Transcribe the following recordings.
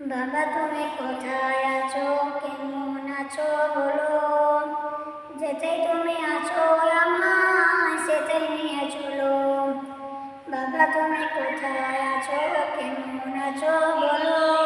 বাবা, তুমি কোথায় আছো? কেমন আছো বলো? যেতেই তুমি আছো আমার সেটাই নিয়ে চলো। বাবা, তুমি কোথায় আছো? কেমন আছো বলো?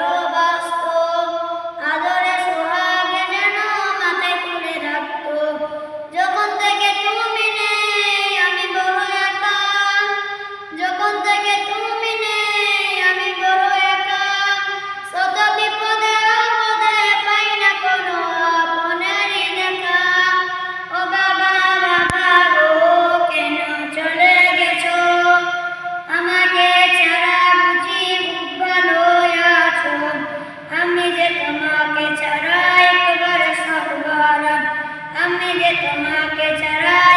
তোমাকে ছাড়া একবার সর্বরা আমি যে তোমাকে ছাড়া